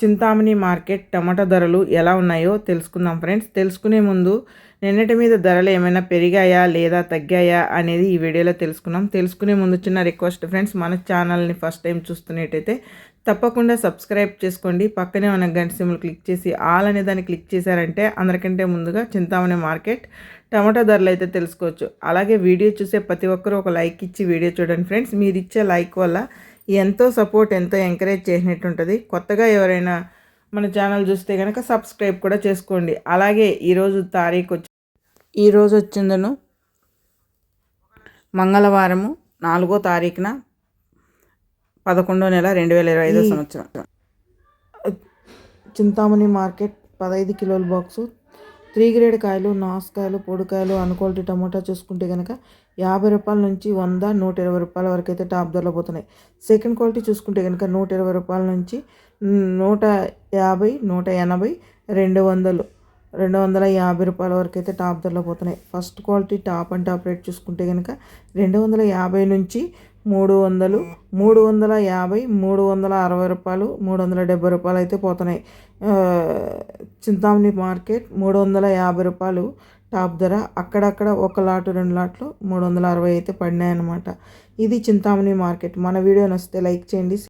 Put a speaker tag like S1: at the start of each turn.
S1: Chintamani market టమాటా ధరలు ఎలా ఉన్నాయో తెలుసుకుందాం ఫ్రెండ్స్. తెలుసుకునే ముందు నిన్నటి మీద ధరలు ఏమైనా పెరిగాయా లేదా తగ్గాయా అనేది ఈ వీడియోలో తెలుసుకున్నాం తెలుసుకునే ముందు చిన్న రిక్వెస్ట్ ఫ్రెండ్స్ మన ఛానల్ని ఫస్ట్ టైం చూస్తున్నట్టయితే తప్పకుండా సబ్స్క్రైబ్ చేసుకోండి. పక్కనే ఉన్న గంట సిమ్లు క్లిక్ చేసి ఆల్ అనే దాన్ని క్లిక్ చేశారంటే అందరికంటే ముందుగా చింతామణి మార్కెట్ టమాటా ధరలు అయితే తెలుసుకోవచ్చు. అలాగే వీడియో చూసే ప్రతి ఒక్కరూ ఒక లైక్ ఇచ్చి వీడియో చూడండి ఫ్రెండ్స్. మీరు ఇచ్చే లైక్ వల్ల ఎంతో సపోర్ట్ ఎంతో ఎంకరేజ్ చేసినట్టు ఉంటుంది కొత్తగా ఎవరైనా మన ఛానల్ చూస్తే కనుక సబ్స్క్రైబ్ కూడా చేసుకోండి. అలాగే ఈరోజు తారీఖు వచ్చి ఈరోజు వచ్చిందను మంగళవారము నాలుగో తారీఖున పదకొండో నెల రెండు వేల ఇరవై ఐదో సంవత్సరం. చింతామణి మార్కెట్ పదహైదు కిలోల బాక్సు. త్రీ గ్రేడ్ కాయలు నాసుకాయలు పొడికాయలు అనుకోల్టీ టమోటా చూసుకుంటే కనుక యాభై రూపాయల నుంచి వంద నూట ఇరవై రూపాయల వరకు అయితే టాప్ ధరలో పోతున్నాయి. సెకండ్ క్వాలిటీ చూసుకుంటే కనుక నూట ఇరవై రూపాయల నుంచి నూట యాభై నూట ఎనభై రెండు వందలు రెండు వందల యాభై రూపాయల వరకు అయితే టాప్ ధరలో పోతున్నాయి. First quality top and top rate చూసుకుంటే కనుక రెండు వందల యాభై నుంచి మూడు వందలు మూడు వందల యాభై మూడు వందల అరవై రూపాయలు మూడు వందల డెబ్బై రూపాయలు అయితే పోతున్నాయి. చింతామణి మార్కెట్ మూడు వందల యాభై రూపాయలు టాప్ ధర. అక్కడక్కడ ఒక లాటు రెండు లాట్లు మూడు వందల అరవై అయితే పడినాయి అనమాట ఇది చింతామణి మార్కెట్. మన వీడియో నచ్చితే లైక్ చేయండి